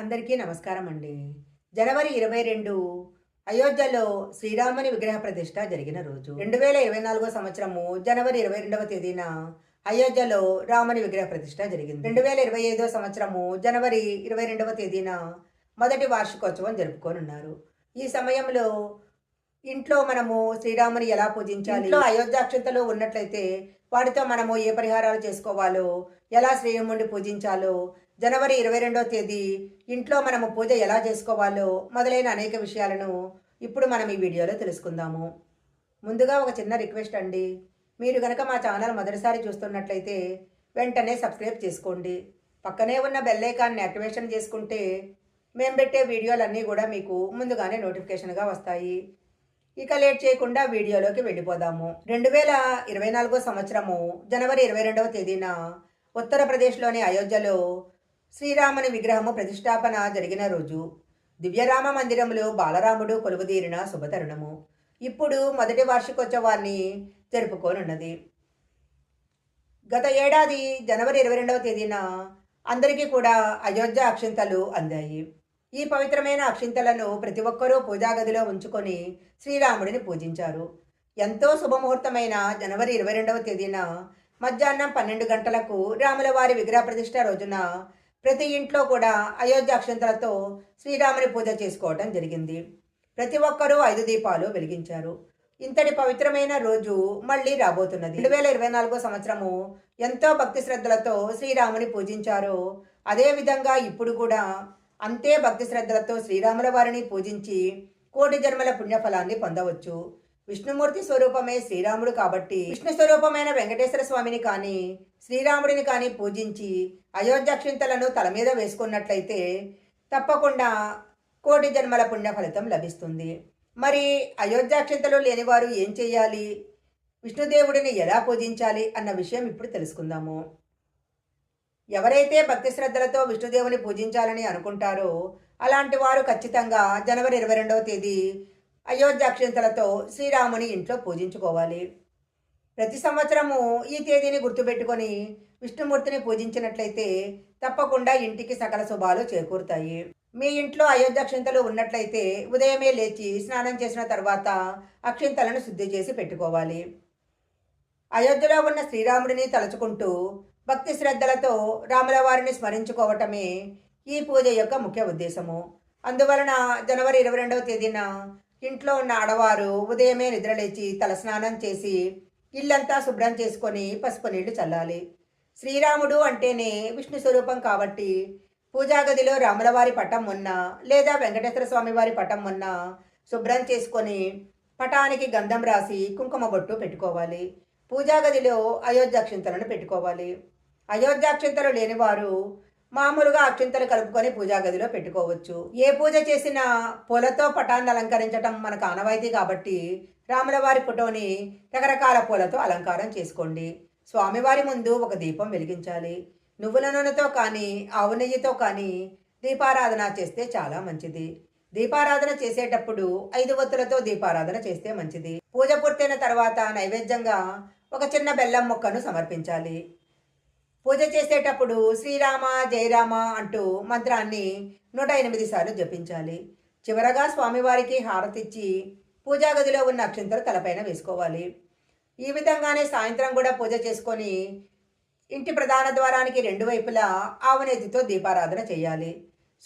అందరికీ నమస్కారం అండి. జనవరి ఇరవై రెండు అయోధ్యలో శ్రీరాముని విగ్రహ ప్రతిష్ట జరిగిన రోజు. రెండు వేల ఇరవై నాలుగో సంవత్సరము జనవరి ఇరవై రెండవ తేదీన అయోధ్యలో రాముని విగ్రహ ప్రతిష్ట జరిగింది. రెండు వేల ఇరవై ఐదో సంవత్సరము జనవరి ఇరవై రెండవ తేదీన మొదటి వార్షికోత్సవం జరుపుకోనున్నారు. ఈ సమయంలో ఇంట్లో మనము శ్రీరాముని ఎలా పూజించాలి? ఇంట్లో అయోధ్యాక్షంతలు ఉన్నట్లయితే వాటితో మనము ఏ పరిహారాలు చేసుకోవాలో ఎలా శ్రీరాముడిని పూజించాలో? జనవరి ఇరవై రెండవ తేదీ ఇంట్లో మనము పూజ ఎలా చేసుకోవాలో మొదలైన అనేక విషయాలను ఇప్పుడు మనం ఈ వీడియోలో తెలుసుకుందాము. ముందుగా ఒక చిన్న రిక్వెస్ట్ అండి. మీరు గనక మా ఛానల్ మొదటిసారి చూస్తున్నట్లయితే వెంటనే సబ్స్క్రైబ్ చేసుకోండి. పక్కనే ఉన్న బెల్లైకాన్ని యాక్టివేషన్ చేసుకుంటే మేము పెట్టే వీడియోలన్నీ కూడా మీకు ముందుగానే నోటిఫికేషన్గా వస్తాయి. ఇక లేట్ చేయకుండా వీడియోలోకి వెళ్ళిపోదాము. రెండు వేల ఇరవై నాలుగో సంవత్సరము జనవరి ఇరవై రెండవ తేదీన ఉత్తరప్రదేశ్లోని అయోధ్యలో శ్రీరాముని విగ్రహము ప్రతిష్టాపన జరిగిన రోజు దివ్యరామ మందిరంలో బాలరాముడు కొలువుదీరిన శుభతరుణము. ఇప్పుడు మొదటి వార్షికోత్సవాన్ని జరుపుకోనున్నది. గత ఏడాది జనవరి ఇరవై రెండవ తేదీన అందరికీ కూడా అయోధ్య అక్షింతలు అందాయి. ఈ పవిత్రమైన అక్షింతలను ప్రతి ఒక్కరూ పూజాగదిలో ఉంచుకొని శ్రీరాముడిని పూజించారు. ఎంతో శుభముహూర్తమైన జనవరి ఇరవై రెండవ తేదీన మధ్యాహ్నం పన్నెండు గంటలకు రాములవారి విగ్రహ ప్రతిష్ట రోజున ప్రతి ఇంట్లో కూడా అయోధ్యాక్షంతలతో శ్రీరాముని పూజ చేసుకోవడం జరిగింది. ప్రతి ఒక్కరూ ఐదు దీపాలు వెలిగించారు. ఇంతటి పవిత్రమైన రోజు మళ్ళీ రాబోతున్నది. రెండు వేల ఇరవై నాలుగో సంవత్సరము ఎంతో భక్తి శ్రద్ధలతో శ్రీరాముని పూజించారు. అదేవిధంగా ఇప్పుడు కూడా అంతే భక్తి శ్రద్ధలతో శ్రీరాముల వారిని పూజించి కోటి జన్మల పుణ్యఫలాన్ని పొందవచ్చు. విష్ణుమూర్తి స్వరూపమే శ్రీరాముడు కాబట్టి విష్ణు స్వరూపమైన వెంకటేశ్వర స్వామిని కానీ శ్రీరాముడిని కానీ పూజించి అయోధ్యక్షింతలను తల మీద వేసుకున్నట్లయితే తప్పకుండా కోటి జన్మల పుణ్య ఫలితం లభిస్తుంది. మరి అయోధ్యాక్షింతలు లేనివారు ఏం చేయాలి? విష్ణుదేవుడిని ఎలా పూజించాలి అన్న విషయం ఇప్పుడు తెలుసుకుందాము. ఎవరైతే భక్తి శ్రద్ధలతో విష్ణుదేవుని పూజించాలని అనుకుంటారో అలాంటి వారు ఖచ్చితంగా జనవరి ఇరవై రెండవ తేదీ అయోధ్యాక్షింతలతో శ్రీరాముని ఇంట్లో పూజించుకోవాలి. ప్రతి సంవత్సరము ఈ తేదీని గుర్తుపెట్టుకొని విష్ణుమూర్తిని పూజించినట్లయితే తప్పకుండా ఇంటికి సకల శుభాలు చేకూరుతాయి. మీ ఇంట్లో అయోధ్యాక్షింతలు ఉన్నట్లయితే ఉదయమే లేచి స్నానం చేసిన తర్వాత అక్షింతలను శుద్ధి చేసి పెట్టుకోవాలి. అయోధ్యలో ఉన్న శ్రీరాముడిని తలుచుకుంటూ భక్తి శ్రద్ధలతో రాముల వారిని స్మరించుకోవటమే ఈ పూజ యొక్క ముఖ్య ఉద్దేశము. అందువలన జనవరి ఇరవై రెండవ తేదీన ఇంట్లో ఉన్న ఆడవారు ఉదయమే నిద్రలేచి తలస్నానం చేసి ఇల్లంతా శుభ్రం చేసుకొని పసుపు నీళ్ళు చల్లాలి. శ్రీరాముడు అంటేనే విష్ణు స్వరూపం కాబట్టి పూజా గదిలో రాములవారి పటం ఉన్న లేదా వెంకటేశ్వర స్వామి వారి పటం ఉన్న శుభ్రం చేసుకొని పటానికి గంధం రాసి కుంకుమ బొట్టు పెట్టుకోవాలి. పూజా గదిలో అయోధ్యాక్షింతలను పెట్టుకోవాలి. అయోధ్యాక్షింతలు లేనివారు మామూలుగా అక్షింతలు కలుపుకొని పూజా గదిలో పెట్టుకోవచ్చు. ఏ పూజ చేసినా పూలతో పటాన్ని అలంకరించడం మనకు ఆనవాయితీ కాబట్టి రాములవారి ఫోటోని రకరకాల పూలతో అలంకారం చేసుకోండి. స్వామివారి ముందు ఒక దీపం వెలిగించాలి. నువ్వుల నూనెతో కానీ ఆవు నెయ్యితో కానీ దీపారాధన చేస్తే చాలా మంచిది. దీపారాధన చేసేటప్పుడు ఐదు ఒత్తులతో దీపారాధన చేస్తే మంచిది. పూజ పూర్తయిన తర్వాత నైవేద్యంగా ఒక చిన్న బెల్లం మొక్కను సమర్పించాలి. పూజ చేసేటప్పుడు శ్రీరామ జయరామ అంటూ మంత్రాన్ని నూట ఎనిమిది సార్లు జపించాలి. చివరగా స్వామివారికి హారతిచ్చి పూజా గదిలో ఉన్న అక్షంతలు తలపైన వేసుకోవాలి. ఈ విధంగానే సాయంత్రం కూడా పూజ చేసుకొని ఇంటి ప్రధాన ద్వారానికి రెండు వైపులా ఆవునేతితో దీపారాధన చేయాలి.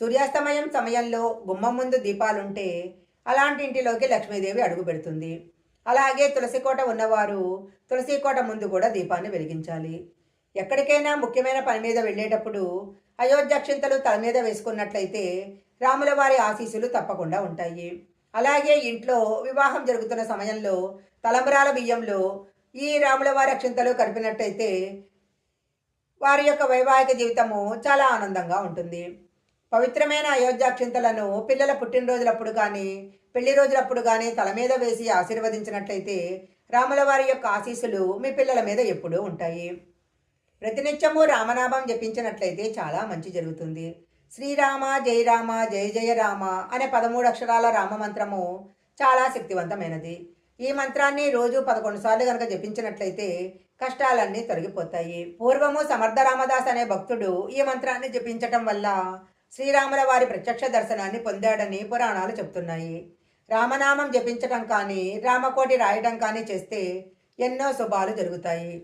సూర్యాస్తమయం సమయంలో గుమ్మం ముందు దీపాలుంటే అలాంటి ఇంటిలోకి లక్ష్మీదేవి అడుగు పెడుతుంది. అలాగే తులసికోట ఉన్నవారు తులసికోట ముందు కూడా దీపాన్ని వెలిగించాలి. ఎక్కడికైనా ముఖ్యమైన పని మీద వెళ్ళేటప్పుడు అయోధ్యక్షింతలు తల మీద వేసుకున్నట్లయితే రాముల వారి ఆశీస్సులు తప్పకుండా ఉంటాయి. అలాగే ఇంట్లో వివాహం జరుగుతున్న సమయంలో తలంబరాల బియ్యంలో ఈ రాముల వారి అక్షింతలు కలిపినట్టయితే వారి యొక్క వైవాహిక జీవితము చాలా ఆనందంగా ఉంటుంది. పవిత్రమైన అయోధ్యాక్షింతలను పిల్లల పుట్టినరోజులప్పుడు కానీ పెళ్ళి రోజులప్పుడు కానీ తల మీద వేసి ఆశీర్వదించినట్లయితే రాముల వారి యొక్క ఆశీస్సులు మీ పిల్లల మీద ఎప్పుడూ ఉంటాయి. ప్రతినిత్యము రామనామం జపించినట్లయితే చాలా మంచి జరుగుతుంది. శ్రీరామ జయ రామ జయ జయ రామ అనే పదమూడు అక్షరాల రామ మంత్రము చాలా శక్తివంతమైనది. ఈ మంత్రాన్ని రోజు పదకొండు సార్లు కనుక జపించినట్లయితే కష్టాలన్నీ తొలగిపోతాయి. పూర్వము సమర్థ రామదాస్ అనే భక్తుడు ఈ మంత్రాన్ని జపించటం వల్ల శ్రీరాముల వారి ప్రత్యక్ష దర్శనాన్ని పొందాడని పురాణాలు చెప్తున్నాయి. రామనామం జపించటం కానీ రామకోటి రాయటం కానీ చేస్తే ఎన్నో శుభాలు జరుగుతాయి.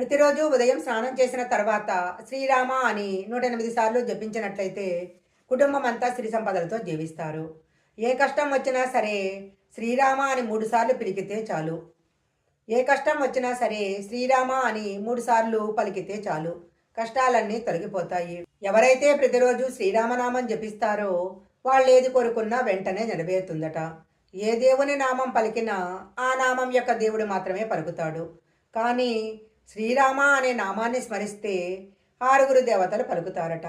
ప్రతిరోజు ఉదయం స్నానం చేసిన తర్వాత శ్రీరామ అని నూట ఎనిమిది సార్లు జపించినట్లయితే కుటుంబం అంతా సిరి సంపదలతో జీవిస్తారు. ఏ కష్టం వచ్చినా సరే శ్రీరామ అని మూడుసార్లు పిలికితే చాలు. ఏ కష్టం వచ్చినా సరే శ్రీరామ అని మూడుసార్లు పలికితే చాలు. కష్టాలన్నీ తొలగిపోతాయి. ఎవరైతే ప్రతిరోజు శ్రీరామనామం జపిస్తారో వాళ్ళు ఏది కోరుకున్నా వెంటనే నెరవేరుతుందట. ఏ దేవుని నామం పలికినా ఆ నామం యొక్క దేవుడు మాత్రమే పలుకుతాడు. కానీ శ్రీరామ అనే నామాన్ని స్మరిస్తే ఆరుగురు దేవతలు పలుకుతారట.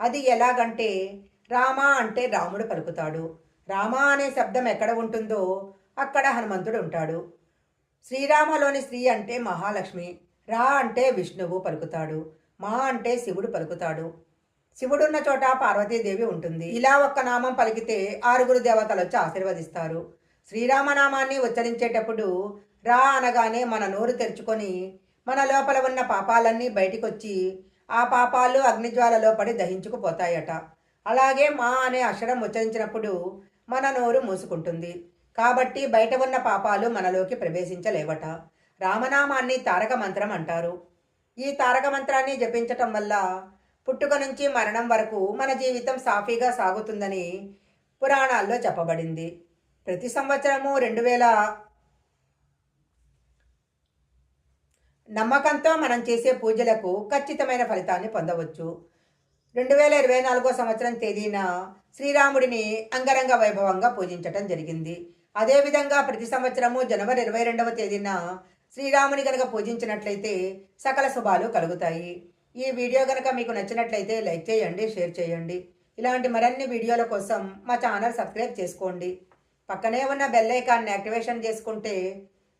అది ఎలాగంటే రామ అంటే రాముడు పలుకుతాడు. రామ అనే శబ్దం ఎక్కడ ఉంటుందో అక్కడ హనుమంతుడు ఉంటాడు. శ్రీరామలోని శ్రీ అంటే మహాలక్ష్మి రా అంటే విష్ణువు పలుకుతాడు. మా అంటే శివుడు పలుకుతాడు. శివుడున్న చోట పార్వతీదేవి ఉంటుంది. ఇలా ఒక్క నామం పలికితే ఆరుగురు దేవతలు వచ్చి ఆశీర్వదిస్తారు. శ్రీరామనామాన్ని ఉచ్చరించేటప్పుడు రా అనగానే మన నోరు తెరుచుకొని మన లోపల ఉన్న పాపాలన్నీ బయటికొచ్చి ఆ పాపాలు అగ్నిజ్వాలలో పడి దహించుకుపోతాయట. అలాగే మా అనే అక్షరం ఉచ్చరించినప్పుడు మన నోరు మూసుకుంటుంది. కాబట్టి బయట ఉన్న పాపాలు మనలోకి ప్రవేశించలేవట. రామనామాన్ని తారక మంత్రం అంటారు. ఈ తారక మంత్రాన్ని జపించటం వల్ల పుట్టుక నుంచి మరణం వరకు మన జీవితం సాఫీగా సాగుతుందని పురాణాల్లో చెప్పబడింది. ప్రతి సంవత్సరము రెండు వేల నమ్మకంతో మనం చేసే పూజలకు ఖచ్చితమైన ఫలితాన్ని పొందవచ్చు. రెండు వేల ఇరవై నాలుగో సంవత్సరం తేదీన శ్రీరాముడిని అంగరంగ వైభవంగా పూజించటం జరిగింది. అదేవిధంగా ప్రతి సంవత్సరము జనవరి ఇరవై రెండవ తేదీన శ్రీరాముని గనక పూజించినట్లయితే సకల శుభాలు కలుగుతాయి. ఈ వీడియో గనక మీకు నచ్చినట్లయితే లైక్ చేయండి షేర్ చేయండి. ఇలాంటి మరిన్ని వీడియోల కోసం మా ఛానల్ సబ్స్క్రైబ్ చేసుకోండి. పక్కనే ఉన్న బెల్ ఐకాన్ని యాక్టివేషన్ చేసుకుంటే